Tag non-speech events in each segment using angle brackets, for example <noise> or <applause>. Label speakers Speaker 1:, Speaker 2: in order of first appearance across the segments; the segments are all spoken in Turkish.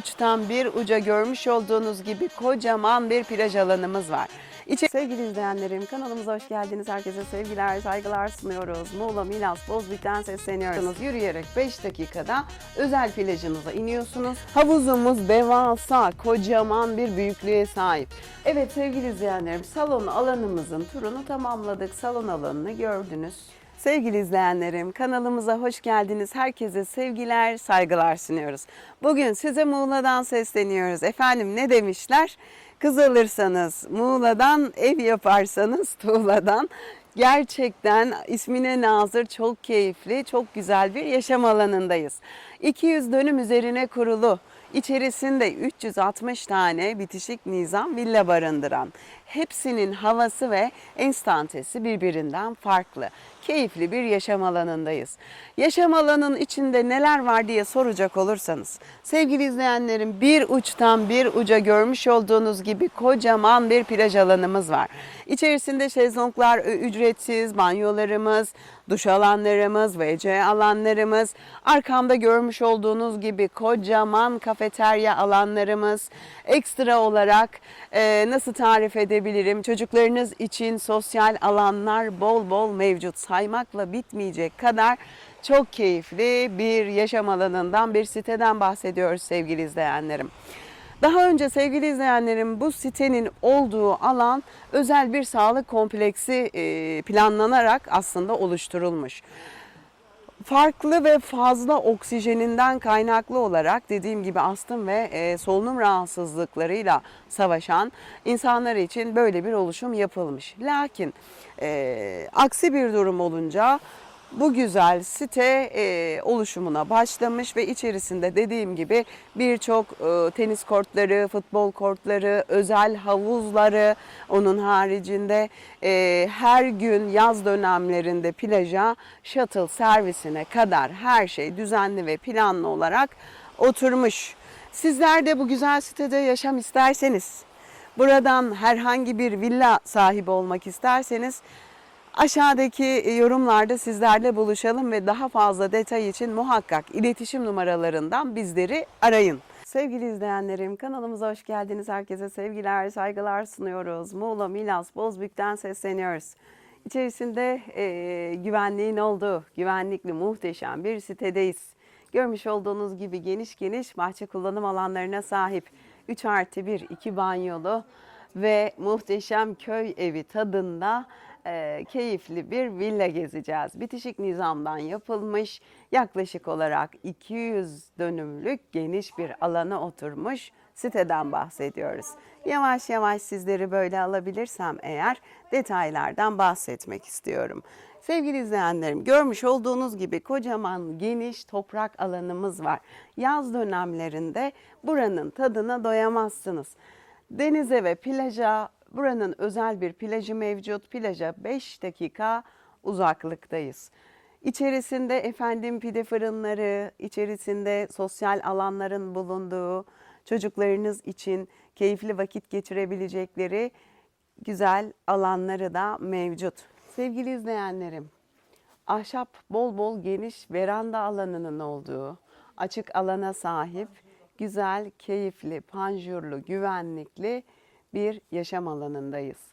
Speaker 1: uçtan bir uca görmüş olduğunuz gibi kocaman bir plaj alanımız var. İçe... Sevgili izleyenlerim kanalımıza hoş geldiniz. Herkese sevgiler, saygılar sunuyoruz. Muğla, Milas, Bozbük'ten sesleniyoruz. Yürüyerek 5 dakikada özel plajınıza iniyorsunuz. Havuzumuz devasa, kocaman bir büyüklüğe sahip. Evet sevgili izleyenlerim salon alanımızın turunu tamamladık. Salon alanını gördünüz. Sevgili izleyenlerim kanalımıza hoş geldiniz. Herkese sevgiler, saygılar sunuyoruz. Bugün size Muğla'dan sesleniyoruz. Efendim ne demişler? Kız alırsanız Muğla'dan, ev yaparsanız Tuğla'dan. Gerçekten ismine nazır, çok keyifli, çok güzel bir yaşam alanındayız. 200 dönüm üzerine kurulu, içerisinde 360 tane bitişik nizam villa barındıran, hepsinin havası ve enstantesi birbirinden farklı. Keyifli bir yaşam alanındayız. Yaşam alanının içinde neler var diye soracak olursanız, sevgili izleyenlerim bir uçtan bir uca görmüş olduğunuz gibi kocaman bir plaj alanımız var. İçerisinde şezlonglar ücretsiz, banyolarımız, duş alanlarımız, WC alanlarımız, arkamda görmüş olduğunuz gibi kocaman kafeterya alanlarımız, ekstra olarak e, nasıl tarif edebilirim? Çocuklarınız için sosyal alanlar bol bol mevcut. Saymakla bitmeyecek kadar çok keyifli bir yaşam alanından, bir siteden bahsediyoruz sevgili izleyenlerim. Daha önce sevgili izleyenlerim bu sitenin olduğu alan özel bir sağlık kompleksi planlanarak aslında oluşturulmuş. Farklı ve fazla oksijeninden kaynaklı olarak dediğim gibi astım ve e, solunum rahatsızlıklarıyla savaşan insanlar için böyle bir oluşum yapılmış. Lakin e, aksi bir durum olunca bu güzel site e, oluşumuna başlamış ve içerisinde dediğim gibi birçok e, tenis kortları, futbol kortları, özel havuzları, onun haricinde e, her gün yaz dönemlerinde plaja shuttle servisine kadar her şey düzenli ve planlı olarak oturmuş. Sizler de bu güzel sitede yaşam isterseniz, buradan herhangi bir villa sahibi olmak isterseniz Aşağıdaki yorumlarda sizlerle buluşalım ve daha fazla detay için muhakkak iletişim numaralarından bizleri arayın. Sevgili izleyenlerim kanalımıza hoş geldiniz. Herkese sevgiler, saygılar sunuyoruz. Muğla, Milas, Bozbük'ten sesleniyoruz. İçerisinde e, güvenliğin olduğu, güvenlikli muhteşem bir sitedeyiz. Görmüş olduğunuz gibi geniş geniş bahçe kullanım alanlarına sahip 3 artı 1, 2 banyolu ve muhteşem köy evi tadında e, keyifli bir villa gezeceğiz. Bitişik nizamdan yapılmış yaklaşık olarak 200 dönümlük geniş bir alana oturmuş siteden bahsediyoruz. Yavaş yavaş sizleri böyle alabilirsem eğer detaylardan bahsetmek istiyorum. Sevgili izleyenlerim görmüş olduğunuz gibi kocaman geniş toprak alanımız var. Yaz dönemlerinde buranın tadına doyamazsınız. Denize ve plaja buranın özel bir plajı mevcut. Plaja 5 dakika uzaklıktayız. İçerisinde efendim pide fırınları, içerisinde sosyal alanların bulunduğu, çocuklarınız için keyifli vakit geçirebilecekleri güzel alanları da mevcut. Sevgili izleyenlerim, ahşap bol bol geniş veranda alanının olduğu, açık alana sahip, güzel, keyifli, panjurlu, güvenlikli bir yaşam alanındayız.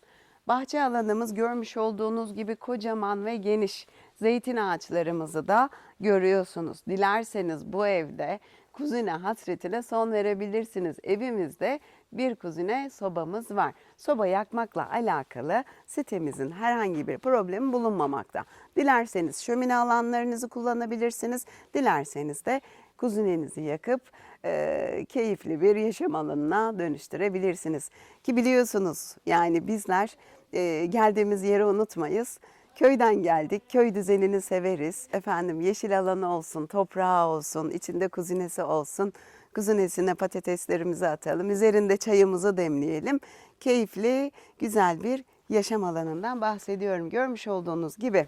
Speaker 1: Bahçe alanımız görmüş olduğunuz gibi kocaman ve geniş. Zeytin ağaçlarımızı da görüyorsunuz. Dilerseniz bu evde kuzine hasretine son verebilirsiniz. Evimizde bir kuzine sobamız var. Soba yakmakla alakalı sitemizin herhangi bir problemi bulunmamakta. Dilerseniz şömine alanlarınızı kullanabilirsiniz. Dilerseniz de kuzinenizi yakıp e, keyifli bir yaşam alanına dönüştürebilirsiniz. Ki biliyorsunuz yani bizler e, geldiğimiz yeri unutmayız. Köyden geldik, köy düzenini severiz. Efendim yeşil alanı olsun, toprağı olsun, içinde kuzinesi olsun. Kuzinesine patateslerimizi atalım, üzerinde çayımızı demleyelim. Keyifli, güzel bir yaşam alanından bahsediyorum. Görmüş olduğunuz gibi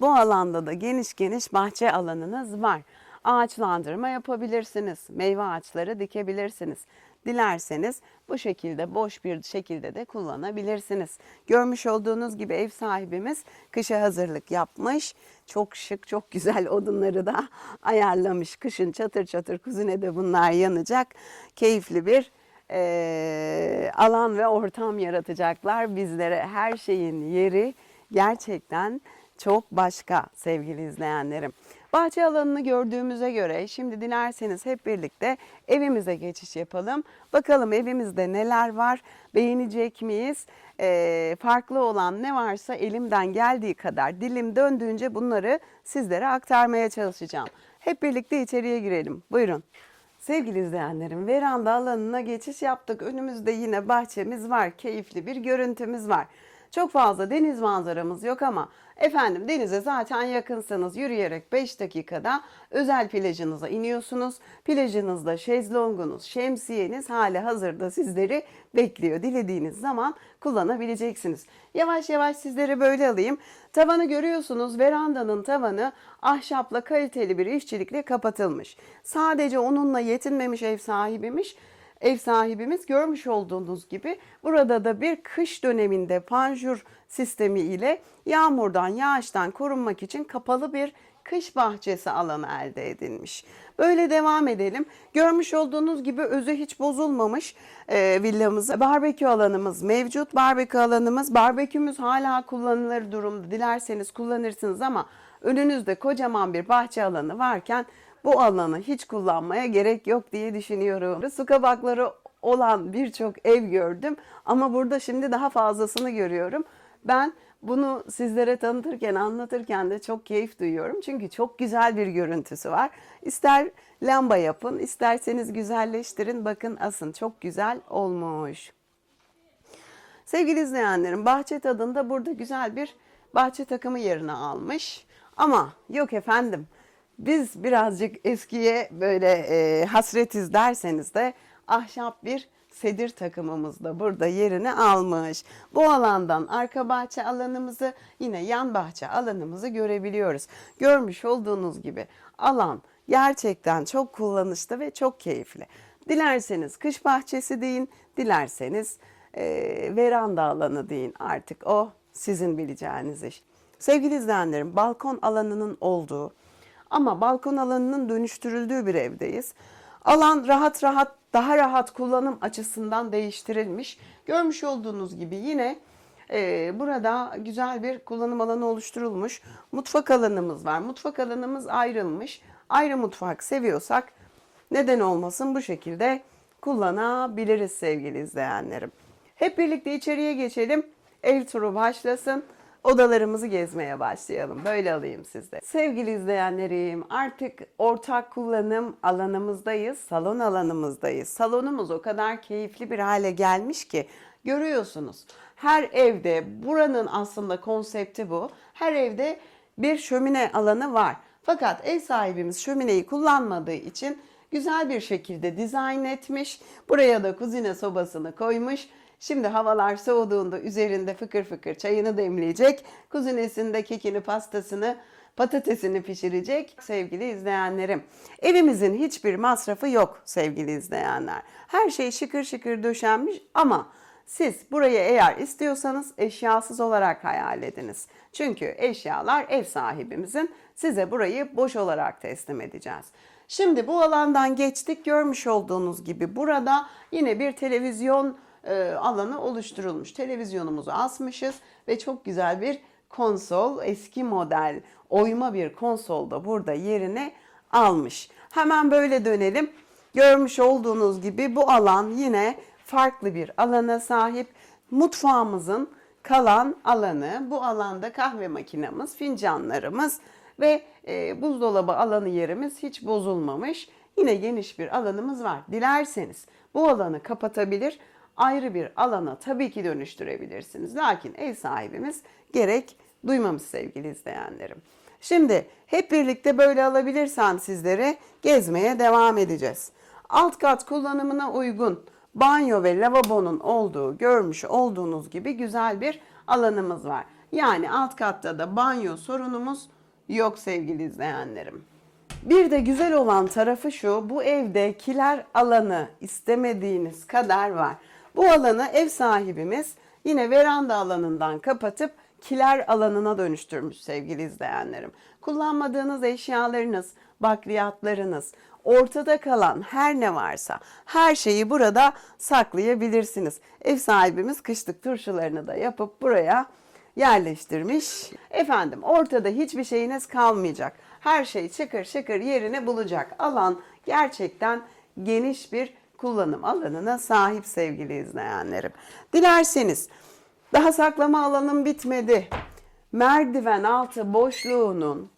Speaker 1: bu alanda da geniş geniş bahçe alanınız var. Ağaçlandırma yapabilirsiniz. Meyve ağaçları dikebilirsiniz. Dilerseniz bu şekilde boş bir şekilde de kullanabilirsiniz. Görmüş olduğunuz gibi ev sahibimiz kışa hazırlık yapmış. Çok şık, çok güzel odunları da <laughs> ayarlamış. Kışın çatır çatır kuzinede bunlar yanacak. Keyifli bir eee, alan ve ortam yaratacaklar bizlere. Her şeyin yeri gerçekten çok başka sevgili izleyenlerim. Bahçe alanını gördüğümüze göre şimdi dilerseniz hep birlikte evimize geçiş yapalım. Bakalım evimizde neler var, beğenecek miyiz? Ee, farklı olan ne varsa elimden geldiği kadar dilim döndüğünce bunları sizlere aktarmaya çalışacağım. Hep birlikte içeriye girelim. Buyurun. Sevgili izleyenlerim, veranda alanına geçiş yaptık. Önümüzde yine bahçemiz var, keyifli bir görüntümüz var. Çok fazla deniz manzaramız yok ama efendim denize zaten yakınsınız. Yürüyerek 5 dakikada özel plajınıza iniyorsunuz. Plajınızda şezlongunuz, şemsiyeniz hali hazırda sizleri bekliyor. Dilediğiniz zaman kullanabileceksiniz. Yavaş yavaş sizleri böyle alayım. Tavanı görüyorsunuz. Verandanın tavanı ahşapla kaliteli bir işçilikle kapatılmış. Sadece onunla yetinmemiş ev sahibimiz ev sahibimiz görmüş olduğunuz gibi burada da bir kış döneminde panjur sistemi ile yağmurdan, yağıştan korunmak için kapalı bir kış bahçesi alanı elde edilmiş. Böyle devam edelim. Görmüş olduğunuz gibi özü hiç bozulmamış e, villamız. Barbekü alanımız mevcut. Barbekü alanımız, barbekümüz hala kullanılır durumda. Dilerseniz kullanırsınız ama önünüzde kocaman bir bahçe alanı varken bu alanı hiç kullanmaya gerek yok diye düşünüyorum. Su kabakları olan birçok ev gördüm ama burada şimdi daha fazlasını görüyorum. Ben bunu sizlere tanıtırken, anlatırken de çok keyif duyuyorum. Çünkü çok güzel bir görüntüsü var. İster lamba yapın, isterseniz güzelleştirin. Bakın asın çok güzel olmuş. Sevgili izleyenlerim, bahçe tadında burada güzel bir bahçe takımı yerini almış. Ama yok efendim, biz birazcık eskiye böyle e, hasretiz derseniz de ahşap bir sedir takımımız da burada yerini almış. Bu alandan arka bahçe alanımızı yine yan bahçe alanımızı görebiliyoruz. Görmüş olduğunuz gibi alan gerçekten çok kullanışlı ve çok keyifli. Dilerseniz kış bahçesi deyin, dilerseniz e, veranda alanı deyin artık o sizin bileceğiniz iş. Sevgili izleyenlerim balkon alanının olduğu ama balkon alanının dönüştürüldüğü bir evdeyiz. Alan rahat rahat daha rahat kullanım açısından değiştirilmiş. Görmüş olduğunuz gibi yine e, burada güzel bir kullanım alanı oluşturulmuş. Mutfak alanımız var. Mutfak alanımız ayrılmış. Ayrı mutfak seviyorsak neden olmasın bu şekilde kullanabiliriz sevgili izleyenlerim. Hep birlikte içeriye geçelim. Ev turu başlasın. Odalarımızı gezmeye başlayalım. Böyle alayım sizde. Sevgili izleyenlerim artık ortak kullanım alanımızdayız. Salon alanımızdayız. Salonumuz o kadar keyifli bir hale gelmiş ki görüyorsunuz. Her evde buranın aslında konsepti bu. Her evde bir şömine alanı var. Fakat ev sahibimiz şömineyi kullanmadığı için güzel bir şekilde dizayn etmiş. Buraya da kuzine sobasını koymuş. Şimdi havalar soğuduğunda üzerinde fıkır fıkır çayını demleyecek. Kuzinesinde kekini, pastasını, patatesini pişirecek sevgili izleyenlerim. Evimizin hiçbir masrafı yok sevgili izleyenler. Her şey şıkır şıkır döşenmiş ama siz burayı eğer istiyorsanız eşyasız olarak hayal ediniz. Çünkü eşyalar ev sahibimizin size burayı boş olarak teslim edeceğiz. Şimdi bu alandan geçtik görmüş olduğunuz gibi burada yine bir televizyon alanı oluşturulmuş. Televizyonumuzu asmışız ve çok güzel bir konsol, eski model oyma bir konsol da burada yerini almış. Hemen böyle dönelim. Görmüş olduğunuz gibi bu alan yine farklı bir alana sahip. Mutfağımızın kalan alanı, bu alanda kahve makinamız, fincanlarımız ve e, buzdolabı alanı yerimiz hiç bozulmamış. Yine geniş bir alanımız var. Dilerseniz bu alanı kapatabilir, ayrı bir alana tabii ki dönüştürebilirsiniz. Lakin ev sahibimiz gerek duymamış sevgili izleyenlerim. Şimdi hep birlikte böyle alabilirsem sizlere gezmeye devam edeceğiz. Alt kat kullanımına uygun banyo ve lavabonun olduğu görmüş olduğunuz gibi güzel bir alanımız var. Yani alt katta da banyo sorunumuz yok sevgili izleyenlerim. Bir de güzel olan tarafı şu, bu evde kiler alanı istemediğiniz kadar var. Bu alanı ev sahibimiz yine veranda alanından kapatıp kiler alanına dönüştürmüş sevgili izleyenlerim. Kullanmadığınız eşyalarınız, bakliyatlarınız, ortada kalan her ne varsa her şeyi burada saklayabilirsiniz. Ev sahibimiz kışlık turşularını da yapıp buraya yerleştirmiş. Efendim ortada hiçbir şeyiniz kalmayacak. Her şey çıkır çıkır yerini bulacak. Alan gerçekten geniş bir kullanım alanına sahip sevgili izleyenlerim. Dilerseniz daha saklama alanım bitmedi. Merdiven altı boşluğunun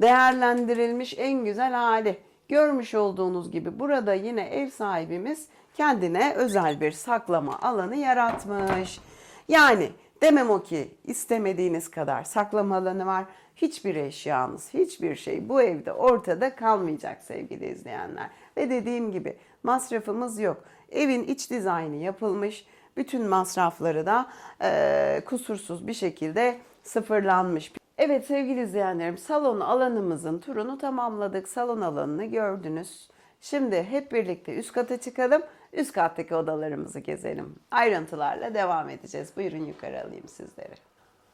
Speaker 1: değerlendirilmiş en güzel hali. Görmüş olduğunuz gibi burada yine ev sahibimiz kendine özel bir saklama alanı yaratmış. Yani demem o ki istemediğiniz kadar saklama alanı var. Hiçbir eşyanız, hiçbir şey bu evde ortada kalmayacak sevgili izleyenler. Ve dediğim gibi masrafımız yok. Evin iç dizaynı yapılmış. Bütün masrafları da eee, kusursuz bir şekilde sıfırlanmış. Evet sevgili izleyenlerim salon alanımızın turunu tamamladık. Salon alanını gördünüz. Şimdi hep birlikte üst kata çıkalım. Üst kattaki odalarımızı gezelim. Ayrıntılarla devam edeceğiz. Buyurun yukarı alayım sizleri.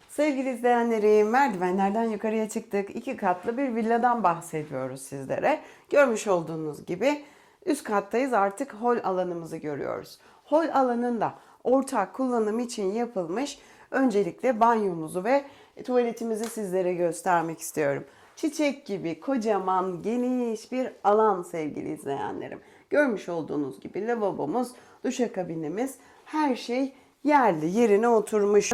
Speaker 1: Sevgili izleyenlerim, merdivenlerden yukarıya çıktık. İki katlı bir villadan bahsediyoruz sizlere. Görmüş olduğunuz gibi üst kattayız artık hol alanımızı görüyoruz. Hol alanında ortak kullanım için yapılmış öncelikle banyomuzu ve tuvaletimizi sizlere göstermek istiyorum. Çiçek gibi kocaman geniş bir alan sevgili izleyenlerim. Görmüş olduğunuz gibi lavabomuz, duşakabinimiz her şey yerli yerine oturmuş.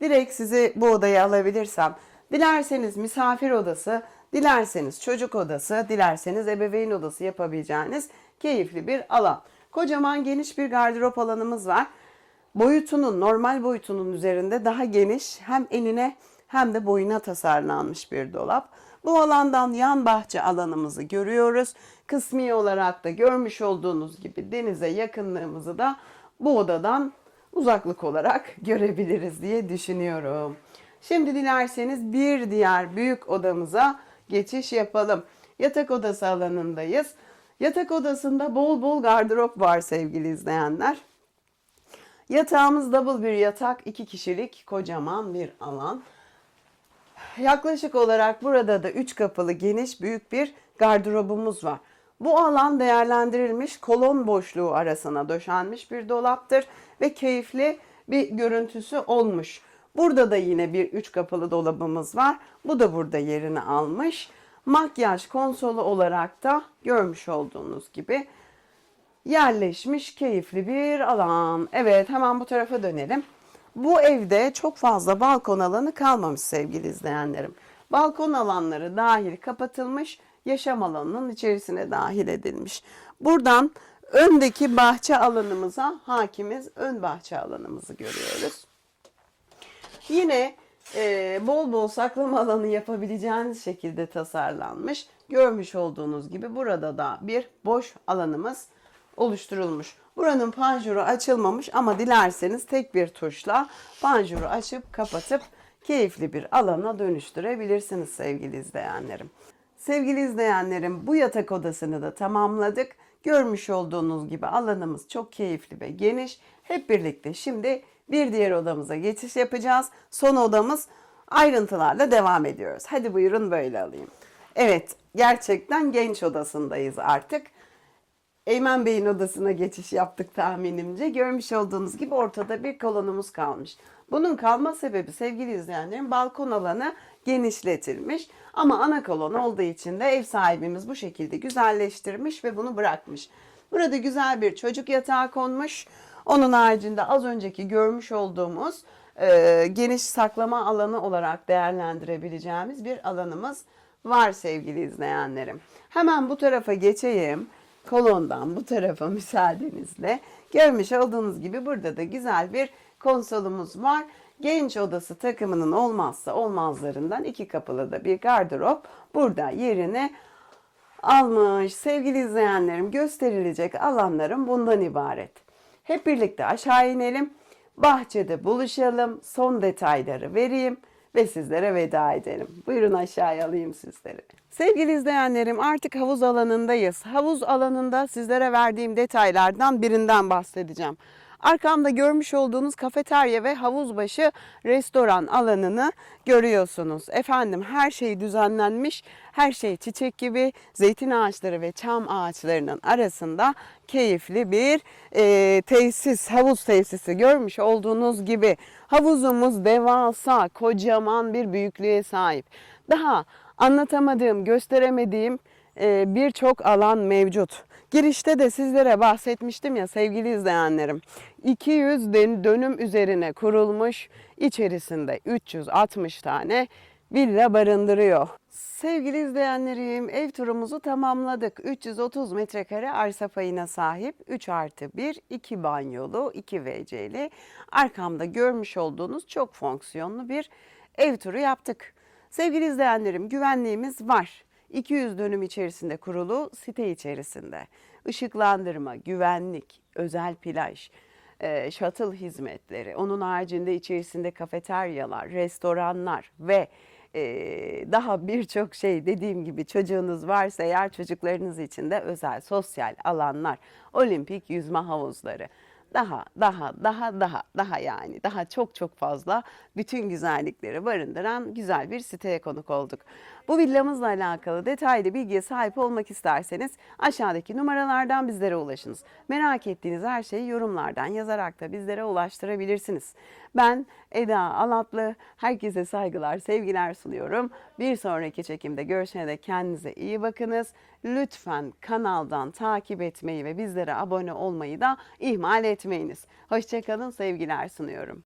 Speaker 1: Direkt sizi bu odaya alabilirsem, dilerseniz misafir odası, dilerseniz çocuk odası, dilerseniz ebeveyn odası yapabileceğiniz keyifli bir alan. Kocaman geniş bir gardırop alanımız var. Boyutunun, normal boyutunun üzerinde daha geniş hem enine hem de boyuna tasarlanmış bir dolap. Bu alandan yan bahçe alanımızı görüyoruz. Kısmi olarak da görmüş olduğunuz gibi denize yakınlığımızı da bu odadan uzaklık olarak <laughs> görebiliriz diye düşünüyorum. Şimdi dilerseniz bir diğer büyük odamıza geçiş yapalım. Yatak odası alanındayız. Yatak odasında bol bol gardırop var sevgili izleyenler. Yatağımız double bir yatak, iki kişilik kocaman bir alan. Yaklaşık olarak burada da üç kapılı geniş büyük bir gardırobumuz var. Bu alan değerlendirilmiş kolon boşluğu arasına döşenmiş bir dolaptır ve keyifli bir görüntüsü olmuş. Burada da yine bir üç kapılı dolabımız var. Bu da burada yerini almış. Makyaj konsolu olarak da görmüş olduğunuz gibi yerleşmiş keyifli bir alan. Evet hemen bu tarafa dönelim. Bu evde çok fazla balkon alanı kalmamış sevgili izleyenlerim. Balkon alanları dahil kapatılmış, yaşam alanının içerisine dahil edilmiş. Buradan öndeki bahçe alanımıza hakimiz. Ön bahçe alanımızı görüyoruz. Yine e, bol bol saklama alanı yapabileceğiniz şekilde tasarlanmış. Görmüş olduğunuz gibi burada da bir boş alanımız oluşturulmuş. Buranın panjuru açılmamış ama dilerseniz tek bir tuşla panjuru açıp kapatıp keyifli bir alana dönüştürebilirsiniz sevgili izleyenlerim. Sevgili izleyenlerim bu yatak odasını da tamamladık. Görmüş olduğunuz gibi alanımız çok keyifli ve geniş. Hep birlikte şimdi bir diğer odamıza geçiş yapacağız. Son odamız ayrıntılarla devam ediyoruz. Hadi buyurun böyle alayım. Evet gerçekten genç odasındayız artık. Eymen Bey'in odasına geçiş yaptık tahminimce. Görmüş olduğunuz gibi ortada bir kolonumuz kalmış. Bunun kalma sebebi sevgili izleyenlerim balkon alanı genişletilmiş. Ama ana kolon olduğu için de ev sahibimiz bu şekilde güzelleştirmiş ve bunu bırakmış. Burada güzel bir çocuk yatağı konmuş. Onun haricinde az önceki görmüş olduğumuz e, geniş saklama alanı olarak değerlendirebileceğimiz bir alanımız var sevgili izleyenlerim. Hemen bu tarafa geçeyim kolondan bu tarafa <laughs> müsaadenizle. Görmüş olduğunuz gibi burada da güzel bir konsolumuz var. Genç odası takımının olmazsa olmazlarından iki kapılı da bir gardırop burada yerini almış. Sevgili izleyenlerim gösterilecek alanlarım bundan ibaret. Hep birlikte aşağı inelim. Bahçede buluşalım. Son detayları vereyim ve sizlere veda edelim. Buyurun aşağıya alayım sizleri. Sevgili izleyenlerim artık havuz alanındayız. Havuz alanında sizlere verdiğim detaylardan birinden bahsedeceğim. Arkamda görmüş olduğunuz kafeterya ve havuzbaşı restoran alanını görüyorsunuz. Efendim her şey düzenlenmiş, her şey çiçek gibi zeytin ağaçları ve çam ağaçlarının arasında keyifli bir e, tesis, havuz tesisi görmüş olduğunuz gibi havuzumuz devasa, kocaman bir büyüklüğe sahip. Daha anlatamadığım, gösteremediğim birçok alan mevcut. Girişte de sizlere bahsetmiştim ya sevgili izleyenlerim. 200 den- dönüm üzerine kurulmuş içerisinde 360 tane villa barındırıyor. Sevgili izleyenlerim ev turumuzu tamamladık. 330 metrekare arsa payına sahip 3 artı 1, 2 banyolu, 2 WC'li. Arkamda görmüş olduğunuz çok fonksiyonlu bir ev turu yaptık. Sevgili izleyenlerim güvenliğimiz var. 200 dönüm içerisinde kurulu site içerisinde. Işıklandırma, güvenlik, özel plaj, e, shuttle hizmetleri, onun haricinde içerisinde kafeteryalar, restoranlar ve e, daha birçok şey dediğim gibi çocuğunuz varsa eğer çocuklarınız için de özel sosyal alanlar, olimpik yüzme havuzları daha daha daha daha daha yani daha çok çok fazla bütün güzellikleri barındıran güzel bir siteye konuk olduk. Bu villamızla alakalı detaylı bilgiye sahip olmak isterseniz aşağıdaki numaralardan bizlere ulaşınız. Merak ettiğiniz her şeyi yorumlardan yazarak da bizlere ulaştırabilirsiniz. Ben Eda Alatlı, herkese saygılar, sevgiler sunuyorum. Bir sonraki çekimde görüşene dek kendinize iyi bakınız. Lütfen kanaldan takip etmeyi ve bizlere abone olmayı da ihmal etmeyiniz. Hoşçakalın, sevgiler sunuyorum.